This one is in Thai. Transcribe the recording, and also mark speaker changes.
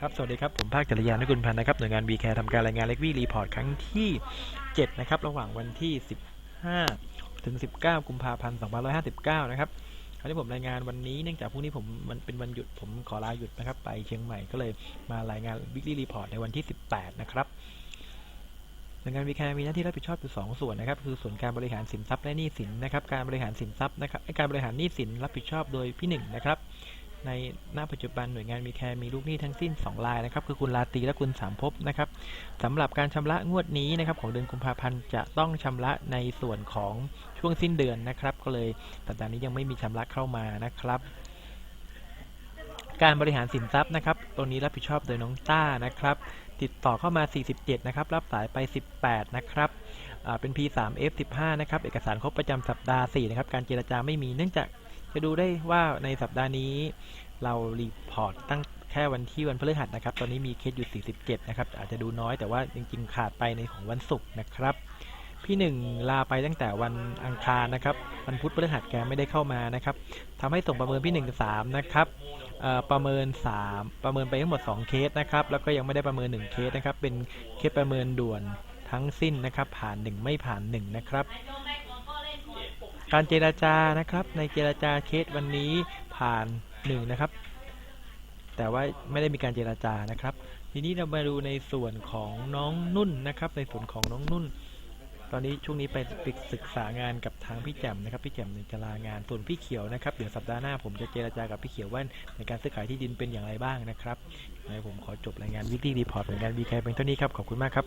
Speaker 1: ครับ สวัสดีครับ ผมภาคจริยานุกุลพันธ์นะครับ หน่วยงาน v c a r e ทำการรายงานเล็กวี่รีพอร์ตครั้งที่ 7 นะครับ ระหว่างวันที่ 15 ถึง 19 กุมภาพันธ์ 2559 นะครับคราวที่ผมรายงานวันนี้เนื่องจากพรุ่งนี้ผมมันเป็นวันหยุดผมขอลาหยุดนะครับ ไปเชียงใหม่ก็เลยมารายงาน weekly report ในวันที่ 18 นะครับหน่วยงาน v c a r e มีหน้าที่รับผิดชอบอยู่สองส่วนนะครับ คือส่วนการบริหารสินทรัพย์และหนี้สินนะครับ การบริหารสินทรัพย์นะครับ การบริหารหนี้สินรับผิดชอบโดยพี่หนึ่งนะครับ ในหน้าปัจจุบันหน่วยงานมีแคร์มีลูกหนี้ทั้งสิ้น 2 รายนะครับคือคุณลาตีและคุณสามภพนะครับสำหรับการชำระงวดนี้นะครับของเดือนกุมภาพันธ์จะต้องชำระในส่วนของช่วงสิ้นเดือนนะครับ ก็เลยสัปดาห์นี้ยังไม่มีชำระเข้ามานะครับ การบริหารสินทรัพย์นะครับตรงนี้รับผิดชอบโดยน้องต้านะครับติดต่อเข้ามา 47 นะครับ รับสายไป 18 นะครับอ่าเป็น P3F15 นะครับ เอกสารครบประจำสัปดาห์ 4 นะครับ การเจรจาไม่มีเนื่องจาก จะดูได้ว่าในสัปดาห์นี้ เรารีพอร์ตตั้งแค่วันที่วันพฤหัสนะครับ ตอนนี้มีเคสอยู่ 47 นะครับ อาจจะดูน้อยแต่ว่าจริง ๆ ขาดไปในของวันศุกร์นะครับ พี่หนึ่งลาไปตั้งแต่วันอังคารนะครับวันพุธพฤหัสแกไม่ได้เข้ามานะครับทำให้ส่งประเมินพี่หนึ่งสามนะครับประเมิน 3 ประเมินไปทั้งหมด 2 เคสนะครับ แล้วก็ยังไม่ได้ประเมิน 1 เคสนะครับ เป็นเคสประเมินด่วนทั้งสิ้นนะครับ ผ่าน 1 ไม่ผ่าน 1 นะครับ การเจราจานะครับ ในเจราจาเคสวันนี้ผ่าน1นะครับ แต่ว่าไม่ได้มีการเจราจานะครับ ทีนี้เรามาดูในส่วนของน้องนุ่นนะครับ ในส่วนของน้องนุ่น ตอนนี้ช่วงนี้ไปศึกษางานกับทางพี่แจ่มนะครับ พี่แจ่มเนี่ยจะลางานส่วนพี่เขียวนะครับ เดี๋ยวสัปดาห์หน้าผมจะเจราจากับพี่เขียวว่าในการซื้อขายที่ดินเป็นอย่างไรบ้างนะครับผมขอจบรายงานวิกฤตรีพอร์ตเหมือนกันวีแคเป็นเท่านี้ครับขอบคุณมากครับ